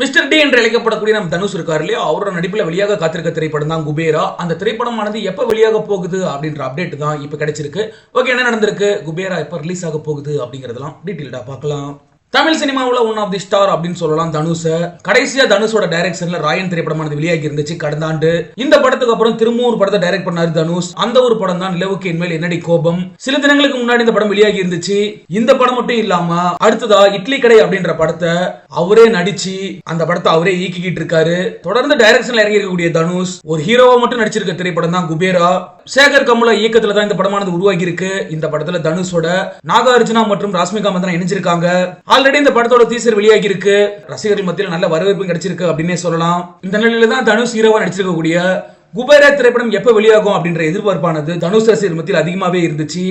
Mister D என்று அழைக்கப்படக்கூடிய நம்ம தனுஷ் இருக்கார் இல்லையா? அவரோட நடிப்பில் வெளியாக காத்திருக்க திரைப்படம் தான் குபேரா. அந்த திரைப்படமானது எப்போ வெளியாக போகுது அப்படின்ற அப்டேட் தான் இப்போ கிடைச்சிருக்கு. ஓகே என்ன நடந்திருக்கு? குபேரா எப்போ ரிலீஸ் ஆக போகுது அப்படிங்கறதெல்லாம் டீட்டெயில்டா பார்க்கலாம். தமிழ் சினிமாவில் ஒன் ஆஃப் தி ஸ்டார் அப்படின்னு சொல்லலாம் தனுஷை. கடைசியா தனுஷோட டைரக்ஷன்ல ராயன் திரைப்படமானது வெளியாகி இருந்துச்சு கடந்த ஆண்டு. இந்த படத்துக்கு அப்புறம் திரும்பவும் ஒரு படத்தை டைரக்ட் பண்ணாரு தனுஷ். அந்த ஒரு படம் தான் நிலவுக்கு என்மேல் என்னடி கோபம். சில தினங்களுக்கு முன்னாடி இந்த படம் வெளியாகி இருந்துச்சு. இந்த படம் மட்டும் இல்லாம அடுத்ததா இட்லி கடை அப்படின்ற படத்தை அவரே நடிச்சு அந்த படத்தை அவரே இயக்கிக்கிட்டு இருக்காரு. தொடர்ந்து டைரக்ஷன்ல இறங்கி இருக்கக்கூடிய தனுஷ் ஒரு ஹீரோவா மட்டும் நடிச்சிருக்க திரைப்படம் தான் குபேரா. சேகர் கமலா இயக்கத்துல தான் இந்த படமானது உருவாகி இருக்கு இந்த படத்துல தனுஷோட நாகார்ஜுனா மற்றும் ராஷ்மிகா மந்தனா இணைஞ்சிருக்காங்க. ஆல்ரெடி இந்த படத்தோட டீசர் வெளியாகி இருக்கு ரசிகர்கள் மத்தியில் நல்ல வரவேற்பு கிடைச்சிருக்கு அப்படின்னே சொல்லலாம். இந்த நிலையில தான் தனுஷ் ஹீரோவா நடிச்சிருக்கக்கூடிய குபேரா திரைப்படம் எப்ப வெளியாகும் அப்படின்ற எதிர்பார்ப்பானது தனுஷ் ரசிகர் மத்தியில் அதிகமாவே இருந்துச்சு.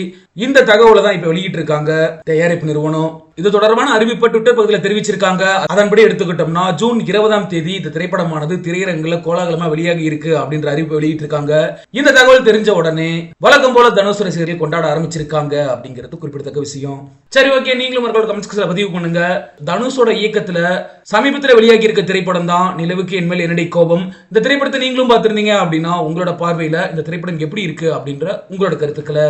இந்த தகவலை தான் இப்ப வெளியிட்டு இருக்காங்க தயாரிப்பு நிறுவனம். இது தொடர்பான அறிவிப்பை ட்விட்டர் பகுதியில் தெரிவிச்சிருக்காங்க. அதன்படி எடுத்துக்கிட்டோம்னா ஜூன் இருபதாம் தேதி இந்த திரைப்படமானது திரையரங்குல கோலாகலமா வெளியாகி இருக்கு அப்படின்ற அறிவிப்பு வெளியிட்டிருக்காங்க. இந்த தகவல் தெரிஞ்ச உடனே வழக்கம் போல தனுஷ் ரசிகர்கள் கொண்டாட ஆரம்பிச்சிருக்காங்க அப்படிங்கிறது குறிப்பிடத்தக்க விஷயம். சரி ஓகே. நீங்களும் மறுபடியும் கமெண்ட்ஸ்ல பதிவு பண்ணுங்க. தனுஷோட இயக்கத்துல சமீபத்தில் வெளியாகி இருக்க திரைப்படம் தான் நிலவுக்கு என்மேல் என்னடி கோபம். இந்த திரைப்படத்தை நீங்களும் பார்த்திருந்தீங்க அப்படின்னா உங்களோட பார்வையில இந்த திரைப்படம் எப்படி இருக்கு அப்படின்ற உங்களோட கருத்துக்களை